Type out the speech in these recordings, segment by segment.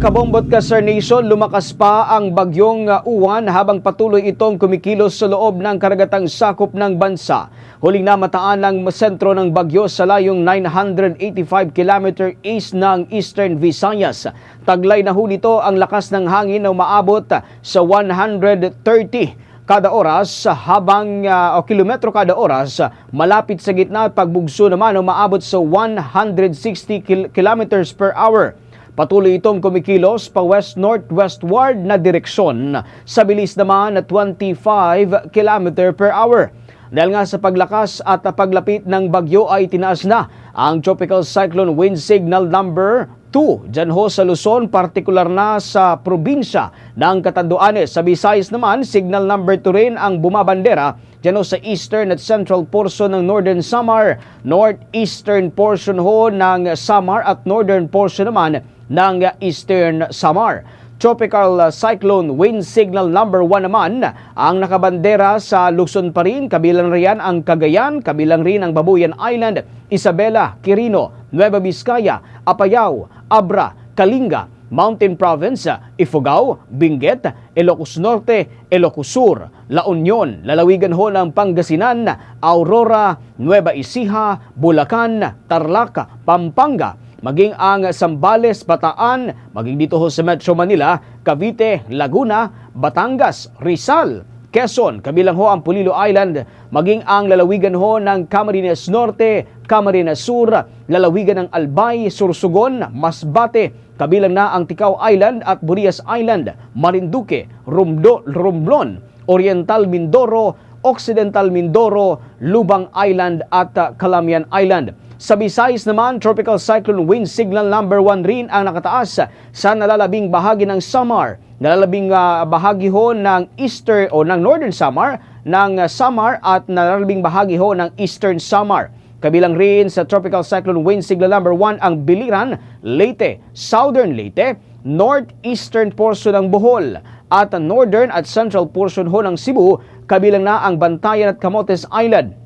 mga ka Sir Nation, lumakas pa ang bagyong uh, uwan habang patuloy itong kumikilos sa loob ng karagatang sakop ng bansa. Huling namataan ng sentro ng bagyo sa layong 985 km east ng Eastern Visayas. Taglay na ho nito ang lakas ng hangin na umaabot sa 130 kada oras habang uh, o kilometro kada oras malapit sa gitna at pagbugso naman umaabot sa 160 kil- kilometers per hour. Patuloy itong kumikilos pa west-northwestward na direksyon sa bilis naman na 25 km per hour. Dahil nga sa paglakas at paglapit ng bagyo ay tinaas na ang Tropical Cyclone Wind Signal number 2 dyan ho sa Luzon, partikular na sa probinsya ng Catanduanes. Sa Visayas naman, signal number 2 rin ang bumabandera dyan ho sa eastern at central portion ng Northern Samar, northeastern portion ho ng Samar at northern portion naman ng Eastern Samar. Tropical Cyclone Wind Signal number 1 naman ang nakabandera sa Luzon pa rin. Kabilang riyan ang Cagayan, kabilang rin ang Babuyan Island, Isabela, Quirino, Nueva Vizcaya, Apayao, Abra, Kalinga, Mountain Province, Ifugao, Benguet, Ilocos Norte, Ilocos Sur, La Union, lalawigan ho ng Pangasinan, Aurora, Nueva Ecija, Bulacan, Tarlac, Pampanga, maging ang Sambales, Bataan, maging dito ho sa Metro Manila, Cavite, Laguna, Batangas, Rizal, Quezon, kabilang ho ang Pulilo Island, maging ang lalawigan ho ng Camarines Norte, Camarines Sur, lalawigan ng Albay, Sursugon, Masbate, kabilang na ang Ticao Island at Burias Island, Marinduque, Rumdo, Romblon, Oriental Mindoro, Occidental Mindoro, Lubang Island at Calamian Island. Sa Visayas naman, Tropical Cyclone Wind Signal number 1 rin ang nakataas sa nalalabing bahagi ng Samar. Nalalabing uh, bahagi ho ng Eastern o ng Northern Samar, ng uh, Samar at nalalabing bahagi ho ng Eastern Samar. Kabilang rin sa Tropical Cyclone Wind Signal number 1 ang Biliran, Leyte, Southern Leyte, Northeastern portion ng Bohol at Northern at Central portion ho ng Cebu, kabilang na ang Bantayan at Camotes Island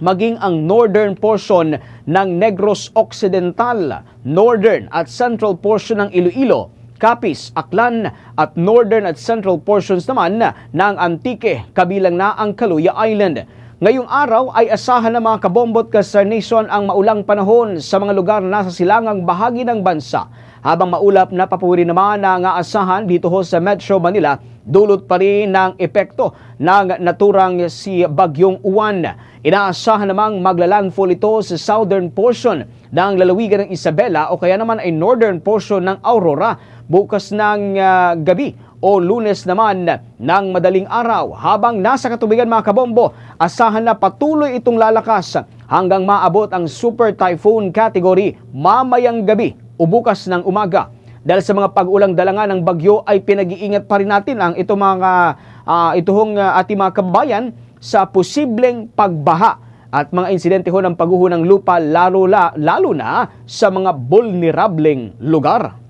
maging ang northern portion ng Negros Occidental, northern at central portion ng Iloilo, Capiz, Aklan at northern at central portions naman ng Antique, kabilang na ang Kaluya Island. Ngayong araw ay asahan ng mga kabombot ka sa nation ang maulang panahon sa mga lugar na nasa silangang bahagi ng bansa. Habang maulap na papuri naman ang aasahan dito ho sa Metro Manila, dulot pa rin ng epekto ng naturang si Bagyong Uwan. Inaasahan namang maglalandfall ito sa southern portion ng lalawigan ng Isabela o kaya naman ay northern portion ng Aurora bukas ng uh, gabi o lunes naman ng madaling araw. Habang nasa katubigan mga kabombo, asahan na patuloy itong lalakas hanggang maabot ang super typhoon category mamayang gabi o bukas ng umaga. Dahil sa mga pag-ulang dalangan ng bagyo ay pinag-iingat pa rin natin ang ito mga uh, ituhong uh, ating mga kabayan sa posibleng pagbaha at mga insidente ho ng pagguho ng lupa lalo, la, lalo na sa mga vulnerableng lugar.